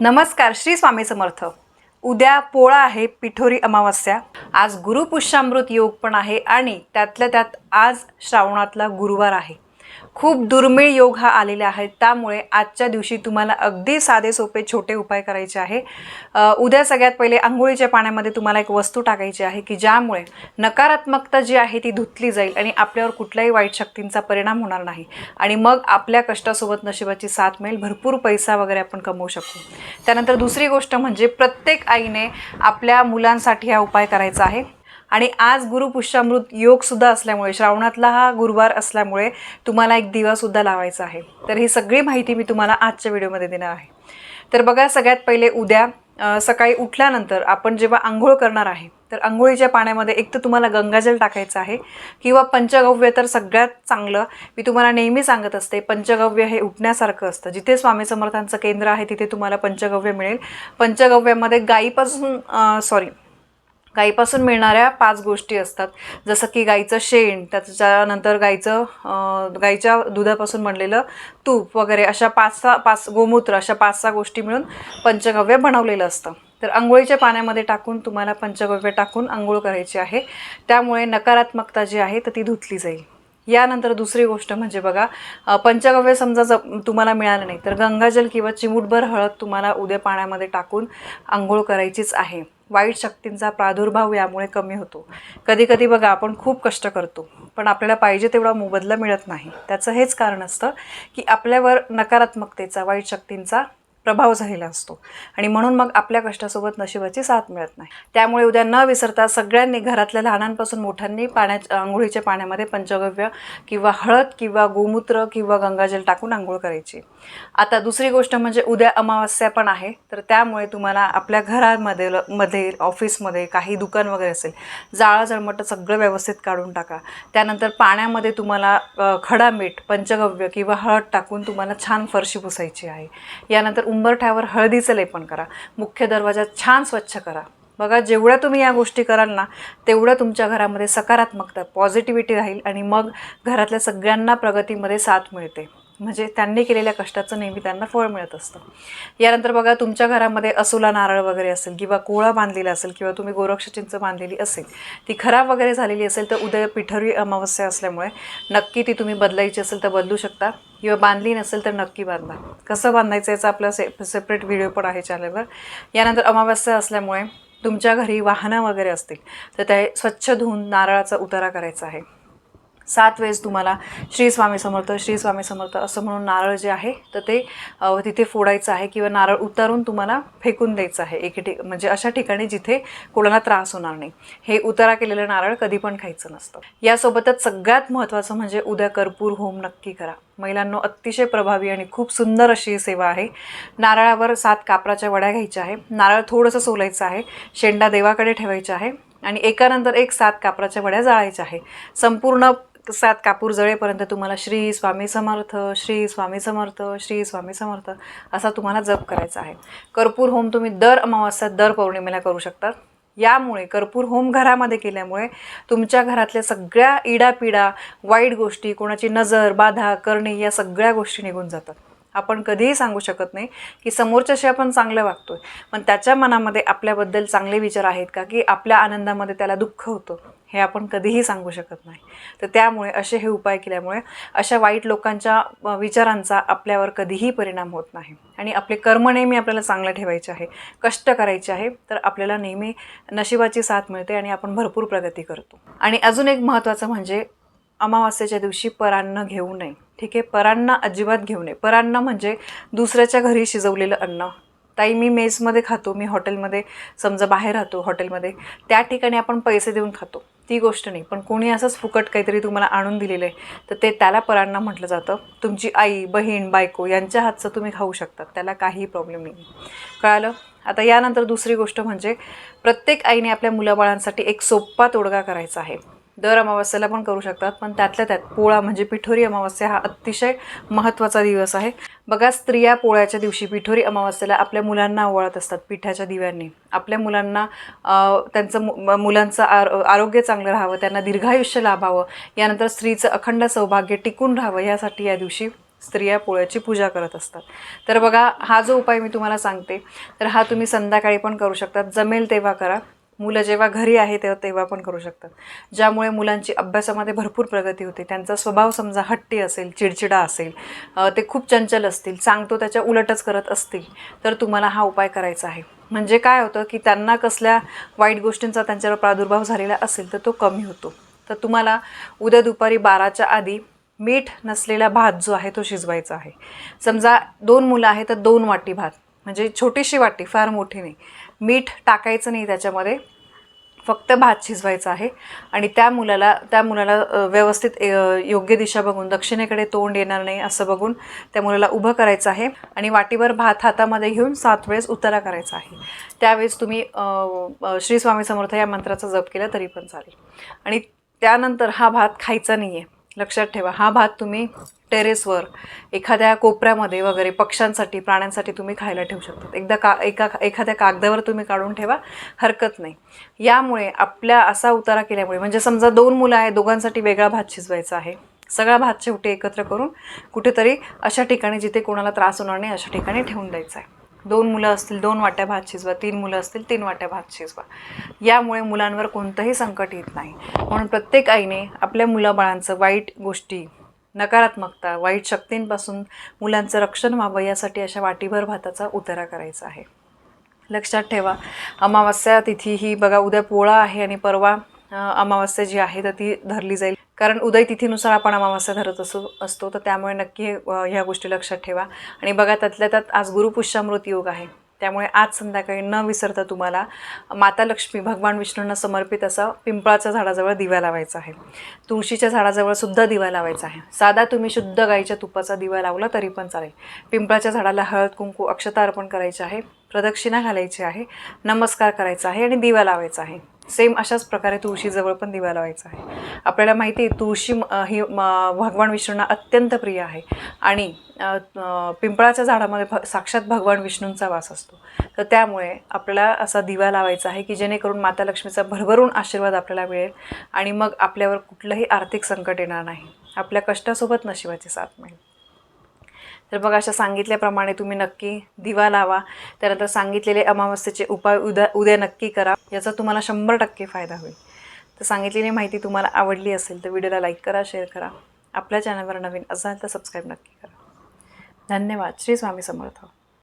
नमस्कार श्री स्वामी समर्थ. उद्या पोळा आहे पिठोरी अमावस्या. आज गुरुपुष्यामृत योग पण आहे आणि त्यातल्या त्यात आज श्रावणातला गुरुवार आहे. खूप दुर्मिळ योग हा आलेला आहे त्यामुळे आजच्या दिवशी तुम्हाला अगदी साधे सोपे छोटे उपाय करायचे आहे. उद्या सगळ्यात पहिले आंघोळीच्या पाण्यामध्ये तुम्हाला एक वस्तू टाकायची आहे की ज्यामुळे नकारात्मकता जी आहे ती धुतली जाईल आणि आपल्यावर कुठल्याही वाईट शक्तींचा परिणाम होणार नाही. आणि मग आपल्या कष्टासोबत नशिबाची साथ मिळेल. भरपूर पैसा वगैरे आपण कमवू शकू. त्यानंतर दुसरी गोष्ट म्हणजे प्रत्येक आईने आपल्या मुलांसाठी हा उपाय करायचा आहे. आणि आज गुरुपुष्यामृत योगसुद्धा असल्यामुळे श्रावणातला हा गुरुवार असल्यामुळे तुम्हाला एक दिवासुद्धा लावायचा आहे. तर ही सगळी माहिती मी तुम्हाला आजच्या व्हिडिओमध्ये देणार आहे. तर बघा सगळ्यात पहिले उद्या सकाळी उठल्यानंतर आपण जेव्हा आंघोळ करणार आहे तर आंघोळीच्या पाण्यामध्ये एक तर तुम्हाला गंगाजल टाकायचं आहे किंवा पंचगव्य तर सगळ्यात चांगलं. मी तुम्हाला नेहमी सांगत असते पंचगव्य हे उठण्यासारखं असतं. जिथे स्वामी समर्थांचं केंद्र आहे तिथे तुम्हाला पंचगव्य मिळेल. पंचगव्यामध्ये गाईपासून सॉरी गाईपासून मिळणाऱ्या पाच गोष्टी असतात. जसं की गाईचं शेण त्याच्यानंतर गाईचं गाईच्या दुधापासून बनलेलं तूप वगैरे अशा पाच सहा पाच गोमूत्र अशा पाच सहा गोष्टी मिळून पंचगव्य बनवलेलं असतं. तर आंघोळीच्या पाण्यामध्ये टाकून तुम्हाला पंचगव्य टाकून आंघोळ करायची आहे. त्यामुळे नकारात्मकता जी आहे तर ती धुतली जाईल. यानंतर दुसरी गोष्ट म्हणजे बघा पंचगव्य समजा ज तुम्हाला मिळालं नाही तर गंगाजल किंवा चिमूटभर हळद तुम्हाला उद्या पाण्यामध्ये टाकून आंघोळ करायचीच आहे. वाईट शक्तींचा प्रादुर्भाव यामुळे कमी होतो. कधी कधी बघा आपण खूप कष्ट करतो पण आपल्याला पाहिजे तेवढा मोबदला मिळत नाही. त्याचं हेच कारण असतं की आपल्यावर नकारात्मकतेचा वाईट शक्तींचा प्रभाव झालेला असतो. आणि म्हणून मग आपल्या कष्टासोबत नशिबाची साथ मिळत नाही. त्यामुळे उद्या न विसरता सगळ्यांनी घरातल्या लहानांपासून मोठ्यांनी पाण्याच्या आंघोळीच्या पाण्यामध्ये पंचगव्य किंवा हळद किंवा गोमूत्र किंवा गंगाजल टाकून आंघोळ करायची. आता दुसरी गोष्ट म्हणजे उद्या अमावस्या पण आहे. तर त्यामुळे तुम्हाला आपल्या घरामध्ये मध्ये ऑफिसमध्ये काही दुकान वगैरे असेल जाळं जळमटं सगळं व्यवस्थित काढून टाका. त्यानंतर पाण्यामध्ये तुम्हाला खडा मीठ पंचगव्य किंवा हळद टाकून तुम्हाला छान फरशी पुसायची आहे. यानंतर उंबरठ्यावर हळदीचं लेपन करा. मुख्य दरवाजा छान स्वच्छ करा. बघा जेवढ्या तुम्ही या गोष्टी कराल ना तेवढं तुमच्या घरामध्ये सकारात्मकता पॉझिटिव्हिटी राहील आणि मग घरातल्या सगळ्यांना प्रगतीमध्ये साथ मिळते. म्हणजे त्यांनी केलेल्या कष्टाचं नेहमी त्यांना फळ मिळत असतं. यानंतर बघा तुमच्या घरामध्ये असुला नारळ वगैरे असेल किंवा कोळा बांधलेला असेल किंवा तुम्ही गोरक्ष चिंच बांधलेली असेल ती खराब वगैरे झालेली असेल तर उद्या पिठरी अमावस्या असल्यामुळे नक्की ती तुम्ही बदलायची असेल तर बदलू शकता. किंवा बांधली नसेल तर नक्की बांधा. कसं बांधायचं याचा आपला से सेपरेट व्हिडिओ पण आहे चॅनलवर यानंतर अमावस्या असल्यामुळे तुमच्या घरी वाहनं वगैरे असतील तर ते स्वच्छ धुवून नारळाचा उतारा करायचा आहे. सात वेळेस तुम्हाला श्री स्वामी समर्थ श्री स्वामी समर्थ असं म्हणून नारळ जे आहे तर ते तिथे फोडायचं आहे किंवा नारळ उतारून तुम्हाला फेकून द्यायचं आहे. एके ठिक म्हणजे अशा ठिकाणी जिथे कोणाला त्रास होणार नाही. हे उतारा केलेलं नारळ कधी पण खायचं नसतं. यासोबतच सगळ्यात महत्त्वाचं म्हणजे उद्या कर्पूर होम नक्की करा. महिलांनो अतिशय प्रभावी आणि खूप सुंदर अशी ही सेवा आहे. नारळावर सात कापराच्या वड्या घ्यायच्या आहे. नारळ थोडंसं सोलायचं आहे. शेंडा देवाकडे ठेवायचा आहे. आणि एकानंतर एक सात कापराच्या वड्या जाळायच्या आहे. संपूर्ण सात कापूर जळेपर्यंत तुम्हाला श्री स्वामी समर्थ श्री स्वामी समर्थ श्री स्वामी समर्थ असा तुम्हाला जप करायचा आहे. कर्पूर होम तुम्ही दर अमावास्या दर पौर्णिमेला करू शकता. यामुळे कर्पूर होम घरामध्ये केल्यामुळे तुमच्या घरातल्या सगळ्या इडापिडा वाईट गोष्टी कोणाची नजर बाधा करणे या सगळ्या गोष्टी निघून जातात. आपण कधीही सांगू शकत नाही की समोरच्याशी आपण चांगलं वागतोय. पण त्याच्या मनामध्ये आपल्याबद्दल चांगले विचार आहेत का? की आपल्या आनंदामध्ये त्याला दुःख होतं? हे आपण कधीही सांगू शकत नाही. तर त्यामुळे असे हे उपाय केल्यामुळे अशा वाईट लोकांच्या विचारांचा आपल्यावर कधीही परिणाम होत नाही. आणि आपले कर्म नेहमी आपल्याला चांगलं ठेवायचे आहे. कष्ट करायचे आहे तर आपल्याला नेहमी नशिबाची साथ मिळते आणि आपण भरपूर प्रगती करतो. आणि अजून एक महत्त्वाचं म्हणजे अमावास्येच्या दिवशी परान्न घेऊ नये. ठीक आहे परांना अजिबात घेऊ नये. परांना म्हणजे दुसऱ्याच्या घरी शिजवलेलं अन्न. ताई मी मेसमध्ये खातो मी हॉटेलमध्ये समजा बाहेर राहतो हॉटेलमध्ये त्या ठिकाणी आपण पैसे देऊन खातो. ती गोष्ट नाही. पण कोणी असंच फुकट काहीतरी तुम्हाला आणून दिलेलं आहे तर ते त्याला परांना म्हटलं जातं. तुमची आई बहीण बायको यांच्या हातचं तुम्ही खाऊ शकतात त्याला काहीही प्रॉब्लेम नाही. कळालं? आता यानंतर दुसरी गोष्ट म्हणजे प्रत्येक आईने आपल्या मुलाबाळांसाठी एक सोप्पा तोडगा करायचा आहे. दर अमावस्याला पण करू शकतात पण त्यातल्या त्यात पोळा म्हणजे पिठोरी अमावस्या हा अतिशय महत्त्वाचा दिवस आहे. बघा स्त्रिया पोळ्याच्या दिवशी पिठोरी अमावस्याला आपल्या मुलांना ओवाळत असतात पिठाच्या दिव्यांनी. आपल्या मुलांना त्यांचं मु- मुलांचं आर आरोग्य चांगलं राहावं त्यांना दीर्घायुष्य लाभावं यानंतर स्त्रीचं अखंड सौभाग्य टिकून राहावं यासाठी या दिवशी स्त्रिया पोळ्याची पूजा करत असतात. तर बघा हा जो उपाय मी तुम्हाला सांगते तर हा तुम्ही संध्याकाळी पण करू शकतात. जमेल तेव्हा करा. मुलं जेव्हा घरी आहे तेव्हा तेव्हा पण करू शकतात. ज्यामुळे मुलांची अभ्यासामध्ये भरपूर प्रगती होते. त्यांचा स्वभाव समजा हट्टी असेल चिडचिडा असेल ते खूप चंचल असतील सांगतो त्याच्या उलटच करत असतील तर तुम्हाला हा उपाय करायचा आहे. म्हणजे काय होतं की त्यांना कसल्या वाईट गोष्टींचा त्यांच्यावर प्रादुर्भाव झालेला असेल तर तो कमी होतो. तर तुम्हाला उद्या दुपारी बाराच्या आधी मीठ नसलेला भात जो आहे तो शिजवायचा आहे. समजा दोन मुलं आहेत तर दोन वाटी भात. म्हणजे छोटीशी वाटी फार मोठी नाही. मीठ टाकायचं नाही त्याच्यामध्ये. फक्त भात शिजवायचा आहे. आणि त्या मुलाला त्या मुलाला व्यवस्थित योग्य दिशा बघून दक्षिणेकडे तोंड येणार नाही असं बघून त्या मुलाला उभं करायचं आहे. आणि वाटीभर भात हातामध्ये घेऊन सात वेळेस उतारा करायचा आहे. त्यावेळेस तुम्ही श्री स्वामी समर्थ या मंत्राचा जप केला तरी पण चालेल. आणि त्यानंतर हा भात खायचा नाही आहे लक्षात ठेवा. हा भात तुम्ही टेरेसवर एखाद्या कोपऱ्यामध्ये वगैरे पक्ष्यांसाठी प्राण्यांसाठी तुम्ही खायला ठेवू शकता एकदा का एका एखाद्या कागदावर तुम्ही काढून ठेवा हरकत नाही. यामुळे आपल्या असा उतारा केल्यामुळे म्हणजे समजा दोन मुलं आहे दोघांसाठी वेगळा भात शिजवायचा आहे. सगळा भात शेवटी एकत्र करून कुठेतरी अशा ठिकाणी जिथे कोणाला त्रास होणार नाही अशा ठिकाणी ठेवून द्यायचा आहे. दोन मुलं असतील दोन वाट्या भात शिजवा तीन मुलं असतील तीन वाट्या भात शिजवा. यामुळे मुलांवर कोणतंही संकट येत नाही. म्हणून प्रत्येक आईने आपल्या मुलाबाळांचं वाईट गोष्टी नकारात्मकता वाईट शक्तींपासून मुलांचं रक्षण व्हावं यासाठी अशा वाटीभर भाताचा उतारा करायचा आहे. लक्षात ठेवा अमावस्या तिथी ही बघा उद्या पोळा आहे आणि परवा अमावस्या जी आहे तर ती धरली जाईल. कारण उदय तिथीनुसार आपण अमावास्या धरत असो असतो तर त्यामुळे नक्की ह्या गोष्टी लक्षात ठेवा. आणि बघा त्यातल्या त्यात आज गुरुपुष्यामृत योग आहे. त्यामुळे आज संध्याकाळी न विसरता तुम्हाला माता लक्ष्मी भगवान विष्णूंना समर्पित असा पिंपळाच्या झाडाजवळ दिवा लावायचा आहे. तुळशीच्या झाडाजवळ सुद्धा दिवा लावायचा आहे. साधा तुम्ही शुद्ध गाईच्या तुपाचा दिवा लावला तरी पण चालेल. पिंपळाच्या झाडाला हळद कुंकू अक्षता अर्पण करायचे आहे. प्रदक्षिणा घालायची आहे. नमस्कार करायचा आहे आणि दिवा लावायचा आहे. सेम अशाच प्रकारे तुळशीजवळ पण दिवा लावायचा आहे. आपल्याला माहिती आहे तुळशी ही म, भगवान विष्णूंना अत्यंत प्रिय आहे. आणि पिंपळाच्या झाडामध्ये भ साक्षात भगवान विष्णूंचा वास असतो. तर त्यामुळे आपल्याला असा दिवा लावायचा आहे की जेणेकरून माता लक्ष्मीचा भरभरून आशीर्वाद आपल्याला मिळेल आणि मग आपल्यावर कुठलंही आर्थिक संकट येणार नाही. आपल्या कष्टासोबत नशिबाची साथ मिळेल. तर मग अशा सांगितल्याप्रमाणे तुम्ही नक्की दिवा लावा. त्यानंतर सांगितलेले अमावस्येचे उपाय उद्या उद्या नक्की करा. याचा तुम्हाला शंभर टक्के फायदा होईल. तर सांगितलेली माहिती तुम्हाला आवडली असेल तर व्हिडिओला लाईक करा शेअर करा. आपल्या चॅनलवर नवीन असाल तर सबस्क्राईब नक्की करा. धन्यवाद. श्री स्वामी समर्थ.